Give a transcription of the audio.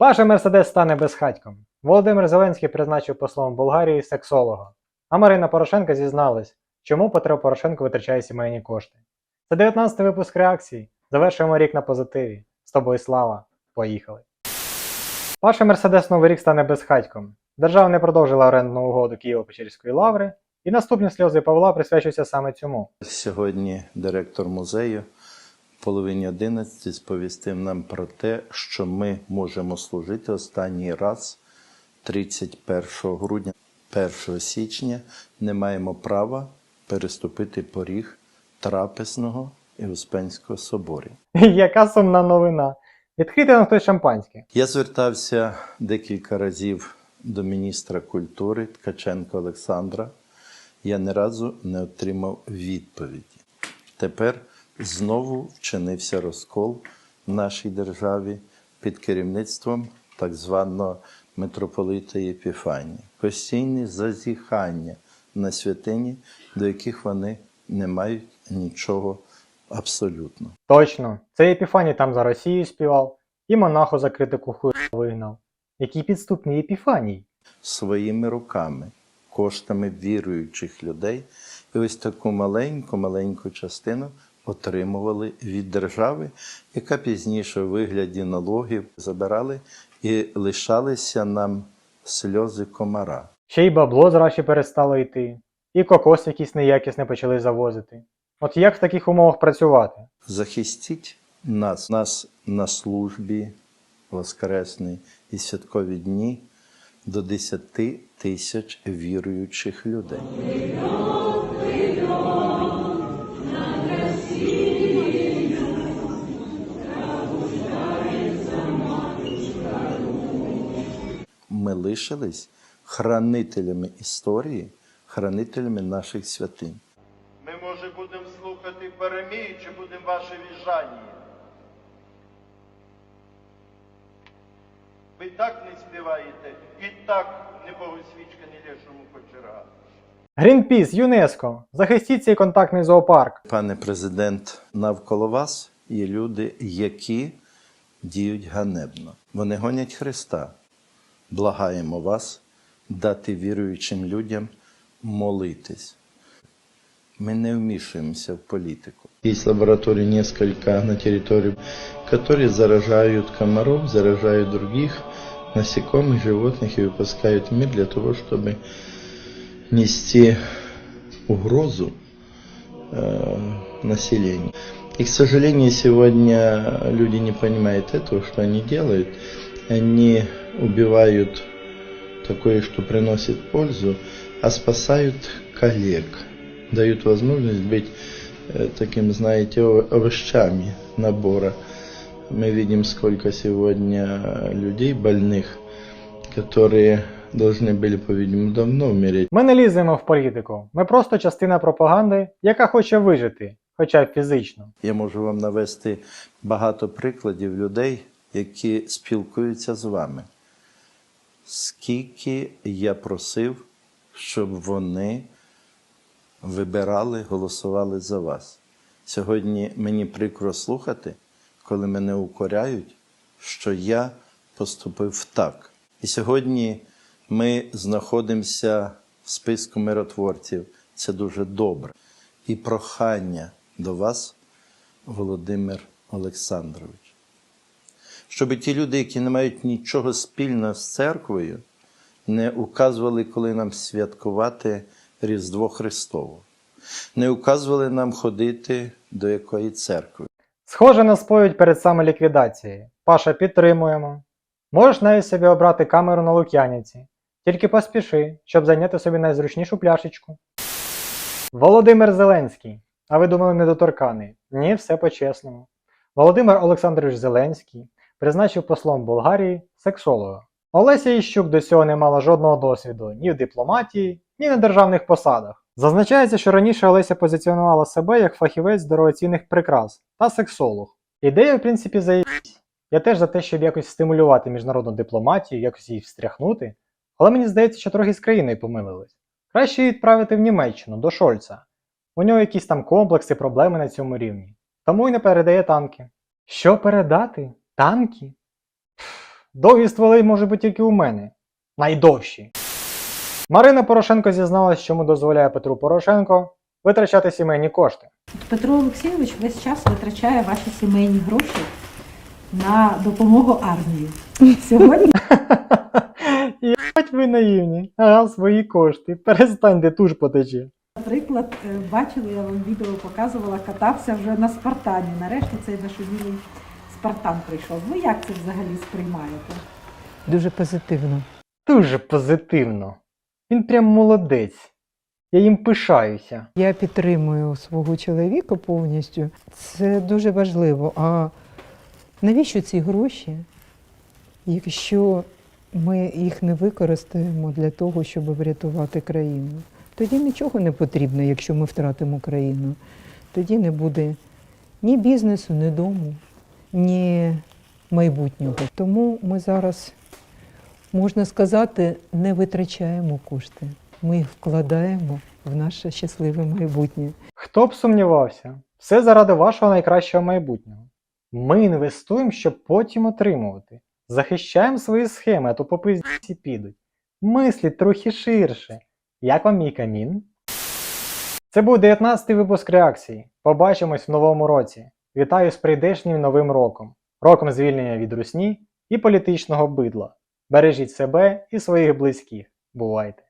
Паша Мерседес стане безхатьком. Володимир Зеленський призначив послом Болгарії сексолога. А Марина Порошенка зізналась, чому Петро Порошенко витрачає сімейні кошти. Це 19-й випуск реакції. Завершуємо рік на позитиві. З тобою слава. Поїхали. Паша Мерседес Новий рік стане безхатьком. Держава не продовжила орендну угоду Києво-Печерської лаври, і наступні сльози Павла присвячуються саме цьому. Сьогодні директор музею половині 11 сповістив нам про те, що ми можемо служити останній раз 31 грудня, 1 січня не маємо права переступити поріг трапезного і Успенського соборів. Яка сумна новина. Відкрийте нам хтось шампанське. Я звертався декілька разів до міністра культури Ткаченка Олександра. Я ні разу не отримав відповіді. Тепер знову вчинився розкол в нашій державі під керівництвом так званого митрополита Єпіфанія. Постійні зазіхання на святині, до яких вони не мають нічого абсолютно. Точно, це Епіфаній там за Росію співав, і монаху за критику хуй вигнав. Який підступний Епіфаній. своїми руками, коштами віруючих людей, і ось таку маленьку, маленьку частину отримували від держави, яка пізніше у вигляді налогів забирали і лишалися нам сльози комара. Ще й бабло з Раші перестало йти, і кокос якийсь неякісний почали завозити. От як в таких умовах працювати? Захистіть нас, нас на службі Воскресний і святкові дні до 10 тисяч віруючих людей. Ми лишились хранителями історії, хранителями наших святинь. Ми, може, будемо слухати Парамію, чи будемо ваше віжання? Ви так не співаєте, і так не богосвічка, ні лешому почерга. Грінпіс, ЮНЕСКО, захистіть цей контактний зоопарк. Пане президент, навколо вас є люди, які діють ганебно. Вони гонять Христа. Благаємо вас дати віруючим людям молитись. Ми не вмішуємося в політику. Есть лабораторий несколько на территории, которые заражают комаров, заражают других насекомых, животных и выпускают в мир для того, чтобы нести угрозу э, населению. И, к сожалению, сегодня люди не понимают этого, что они делают. Они убивают такое, что приносит пользу, а спасают коллег, дают возможность быть э, таким, знаете, ово- овощами набора. Мы видим, сколько сегодня людей больных, которые должны были, по-видимому, давно умереть. Ми не ліземо в політику. Ми просто частина пропаганди, яка хоче вижити, хоча б фізично. Я можу вам навести багато прикладів людей, які спілкуються з вами. Скільки я просив, щоб вони вибирали, голосували за вас. Сьогодні мені прикро слухати, коли мене укоряють, що я поступив так. І сьогодні ми знаходимося в списку миротворців. Це дуже добре. І прохання до вас, Володимир Олександрович, щоб ті люди, які не мають нічого спільного з церквою, не указували, коли нам святкувати Різдво Христове, не указували нам ходити до якої церкви. Схоже на сповідь перед самоліквідацією. Паша підтримуємо. Можеш навіть собі обрати камеру на Лук'яніці. Тільки поспіши, щоб зайняти собі найзручнішу пляшечку. Володимир Зеленський. А ви думали недоторканий? Ні, все по-чесному. Володимир Олександрович Зеленський призначив послом Болгарії сексолога. Олеся Іщук до цього не мала жодного досвіду ні в дипломатії, ні на державних посадах. Зазначається, що раніше Олеся позиціонувала себе як фахівець дорогоцінних прикрас та сексолог. Ідея, в принципі, заєбісь. Я теж за те, щоб якось стимулювати міжнародну дипломатію, якось її встряхнути, але мені здається, що трохи з країною помилились. Краще її відправити в Німеччину, до Шольца. У нього якісь там комплекси, проблеми на цьому рівні. Тому й не передає танки. Що передати? Танки? Довгі стволи може бути тільки у мене. Найдовші. Марина Порошенко зізналась, чому дозволяє Петру Порошенко витрачати сімейні кошти. Петро Олексійович весь час витрачає ваші сімейні гроші на допомогу армії. Сьогодні Єбать ви наївні. Ага, свої кошти. Перестань, де туш потече. Наприклад, е, бачили, я вам відео показувала, катався вже на Спартані. Нарешті цей нашумілий Спартан прийшов. Ви як це взагалі сприймаєте? Дуже позитивно. Дуже позитивно. Він прям молодець. Я їм пишаюся. Я підтримую свого чоловіка повністю. Це дуже важливо. А навіщо ці гроші, якщо ми їх не використаємо для того, щоб врятувати країну? Тоді нічого не потрібно, якщо ми втратимо країну. Тоді не буде ні бізнесу, ні дому, ні майбутнього. Тому ми зараз, можна сказати, не витрачаємо кошти. Ми їх вкладаємо в наше щасливе майбутнє. Хто б сумнівався? Все заради вашого найкращого майбутнього. Ми інвестуємо, щоб потім отримувати. Захищаємо свої схеми, а то по пизді підуть. Мисліть трохи ширше. Як вам мій камін? Це був 19-й випуск реакції. Побачимось в новому році. Вітаю з прийдешнім новим роком. Роком звільнення від русні і політичного бидла. Бережіть себе і своїх близьких. Бувайте!